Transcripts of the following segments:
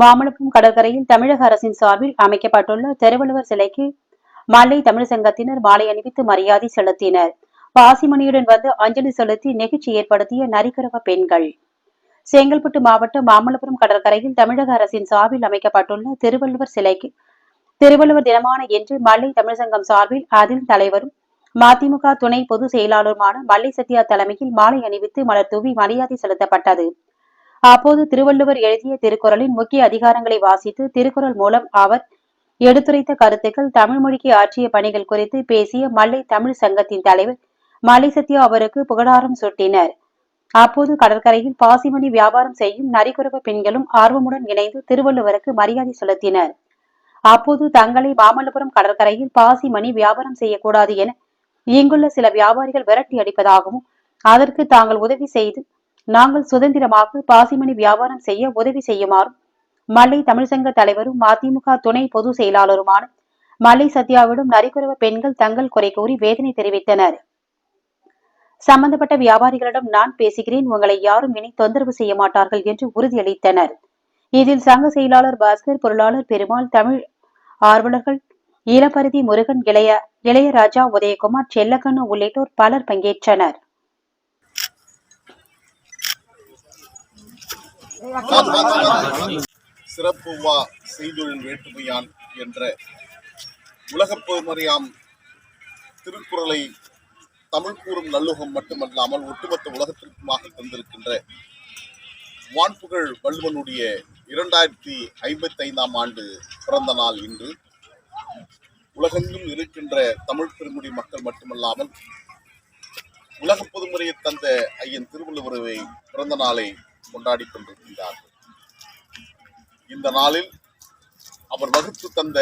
மாமல்லபுரம் கடற்கரையில் தமிழக அரசின் சார்பில் அமைக்கப்பட்டுள்ள திருவள்ளுவர் சிலைக்கு மல்லை தமிழ் சங்கத்தினர் மாலை அணிவித்து மரியாதை செலுத்தினர். பாசிமணியுடன் வந்து அஞ்சலி செலுத்தி நெகிழ்ச்சி ஏற்படுத்திய நரிக்கரவ பெண்கள். செங்கல்பட்டு மாவட்டம் மாமல்லபுரம் கடற்கரையில் தமிழக அரசின் சார்பில் அமைக்கப்பட்டுள்ள திருவள்ளுவர் சிலைக்கு திருவள்ளுவர் தினமான என்று மல்லை தமிழ் சங்கம் சார்பில் அதில் தலைவரும் மதிமுக துணை பொதுச் செயலாளருமான மல்லை சத்யா தலைமையில் மாலை அணிவித்து மலர் தூவி மரியாதை செலுத்தப்பட்டது. அப்போது திருவள்ளுவர் எழுதிய திருக்குறளின் முக்கிய அதிகாரங்களை வாசித்து திருக்குறள் மூலம் அவர் எடுத்துரைத்த கருத்துக்கள் தமிழ் மொழிக்கு ஆற்றிய பணிகள் குறித்து பேசிய மல்லை தமிழ் சங்கத்தின் தலைவர் மலை சத்யா அவருக்கு புகழாரம் சூட்டினர். அப்போது கடற்கரையில் பாசிமணி வியாபாரம் செய்யும் நரிக்குறவ பெண்களும் ஆர்வமுடன் இணைந்து திருவள்ளுவருக்கு மரியாதை செலுத்தினர். அப்போது தங்களை மாமல்லபுரம் கடற்கரையில் பாசிமணி வியாபாரம் செய்யக்கூடாது என இங்குள்ள சில வியாபாரிகள் விரட்டி அடிப்பதாகவும் அதற்கு தாங்கள் உதவி செய்து நாங்கள் சுதந்திரமாக பாசிமணி வியாபாரம் செய்ய உதவி செய்யுமாறும் மல்லை தமிழ்சங்க தலைவரும் மதிமுக துணை பொதுச் செயலாளருமான மல்லை சத்யாவிடம் நரிக்குறவ பெண்கள் தங்கள் குறை கூறி வேதனை தெரிவித்தனர். சம்பந்தப்பட்ட வியாபாரிகளிடம் நான் பேசுகிறேன் உங்களை யாரும் இனி தொந்தரவு செய்ய மாட்டார்கள் என்று உறுதியளித்தனர். இதில் சங்க செயலாளர் பாஸ்கர் பொருளாளர் பெருமாள் தமிழ் ஆர்வலர்கள் ஈழப்பருதி முருகன் இளைய இளையராஜா உதயகுமார் செல்லக்கண்ணு உள்ளிட்டோர் பலர் பங்கேற்றனர். சிறப்பு வா செய்தொழில் வேற்றுமையான் என்ற உலகப் பொதுமறையாம் திருக்குறளை தமிழ் கூறும் நல்லுகம் மட்டுமல்லாமல் ஒட்டுமொத்த உலகத்திற்குமாக தந்திருக்கின்ற வான்புகழ் வள்ளுவனுடைய இரண்டாயிரத்தி ஐம்பத்தி ஐந்தாம் ஆண்டு பிறந்த நாள் இன்று. உலகெங்கும் இருக்கின்ற தமிழ் பெருமுடி மக்கள் மட்டுமல்லாமல் உலக பொதுமுறையை தந்த ஐயன் திருவள்ளுவரை பிறந்த நாளை கொண்டாடி கொண்டிருக்கிறார் இந்த நாளில் அவர் வகுத்து தந்த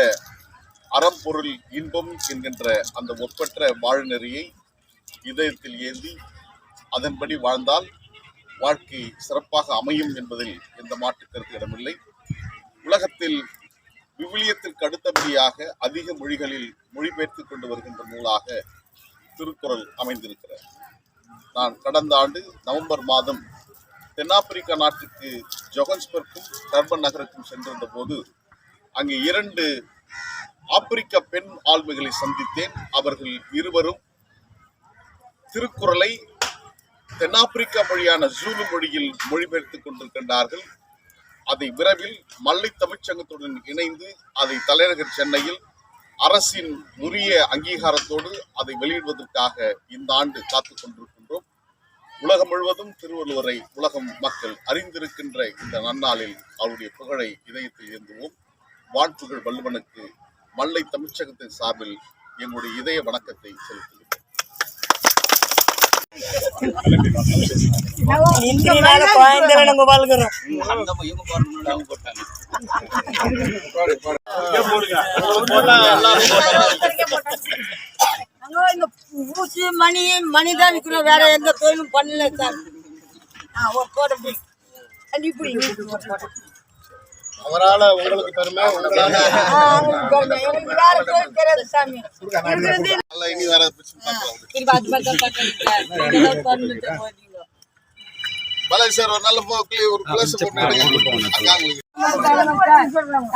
அறம்பொருள் இன்பம் என்கின்ற அந்த ஒப்பற்ற வாழ்நெறியை இதயத்தில் ஏந்தி அதன்படி வாழ்ந்தால் வாழ்க்கை சிறப்பாக அமையும் என்பதில் எந்த மாற்று கருத்து இடமில்லை. உலகத்தில் விவிலியத்திற்கு அடுத்தபடியாக அதிக மொழிகளில் மொழிபெயர்த்து கொண்டு வருகின்ற நூலாக திருக்குறள் அமைந்திருக்கிறது. நான் கடந்த ஆண்டு நவம்பர் மாதம் தென்னாப்பிரிக்கா நாட்டுக்கு ஜொகன்ஸ்பர்க்கும் டர்பன் நகருக்கும் சென்றிருந்த போது அங்கே இரண்டு ஆப்பிரிக்க பெண் ஆளுமைகளை சந்தித்தேன். அவர்கள் இருவரும் திருக்குறளை தென்னாப்பிரிக்கா மொழியான ஜூலு மொழியில் மொழிபெயர்த்துக் கொண்டிருக்கின்றார்கள். அதை விரைவில் மல்லை தமிழ்ச்சங்கத்துடன் இணைந்து அதை தலைநகர் சென்னையில் அரசின் உரிய அங்கீகாரத்தோடு அதை வெளியிடுவதற்காக இந்த ஆண்டு காத்துக் கொண்டிருக்கின்றோம். உலகம் முழுவதும் திருவள்ளுவரை உலகம் மக்கள் அறிந்திருக்கின்ற இந்த நன்னாளில் அவருடைய புகழை இதயத்தில் ஏந்துவோம். வான்புகழ் வள்ளுவனுக்கு. மல்லை தமிழ்ச்சங்கத்தின் சார்பில் எங்களுடைய இதய வணக்கத்தை செலுத்துகிறேன் இந்தினால குழந்தை நம்ம வாழ்கிறோம் அங்க இந்த ஊசி மணி மணி தான் விற்கிறோம் வேற எந்த தொழிலும் பண்ணல சார். ஆ ஒரு போட போய் இப்படி அவரால் உங்களுக்கு பெருமை உங்களால. எனக்கு வேற தொழில் தெரியாது சாமி. இருக்கிறது நல்லா இனி வேற திருப்பி அது மாதிரி தான் போக்கில் ஒரு பிளஸ் போட்டு எடுங்க. அக்காங்களுக்கு.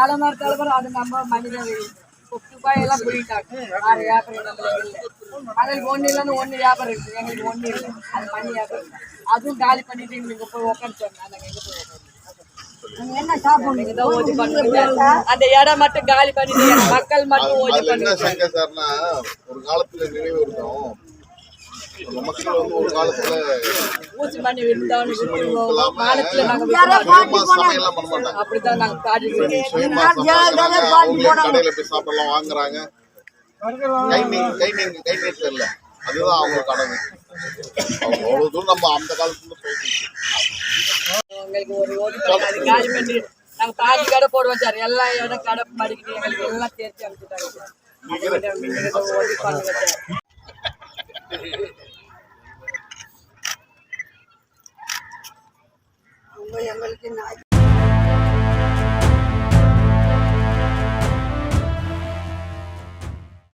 தலைமுறை தலைமுறை அது நம்ம மனிதன் போயிட்டாங்க. ஆறு வியாபாரம் நம்மளுக்கு இல்லை. அதில் ஒன்று இல்லைன்னு ஒன்று வியாபாரம் இருக்குது எங்களுக்கு ஒன்று இல்லை. அது மணி வியாபாரம் அதுவும் காலி பண்ணிட்டு இங்கே போய் உட்காந்து சொன்னேன் நாங்கள் எங்கே போய் உட்காந்து என்ன சாப்பிடுங்க தான் பண்ணுங்க அந்த இடம் மட்டும் காலி பண்ணிட்டு மக்கள் மட்டும் பண்ணுங்க ஒரு காலத்துல நினைவு இருக்கும். மக்கள் வந்து ஒரு காலத்துல ஊசி பண்ணி விழுந்தவனு விட்டுருவோம். மானத்துல நாங்க அப்படிதான் நாங்க அவங்களே கடையில போய் சாப்பிடலாம் வாங்குறாங்க. கை நீங்க கை நீட்டு இல்ல அதுதான் அவங்க கடமை. அவங்க அவ்வளவு தூரம் நம்ம அந்த காலத்துல எங்களுக்கு ஒரு அது காலி பண்ணி நாங்க பாதி கடை போடுவோம் சார். எல்லா இடம் கடை மடிக்கிட்டு எங்களுக்கு எல்லாம் சேர்த்து அனுப்பிட்டாங்க சார். ഞങ്ങൾക്ക്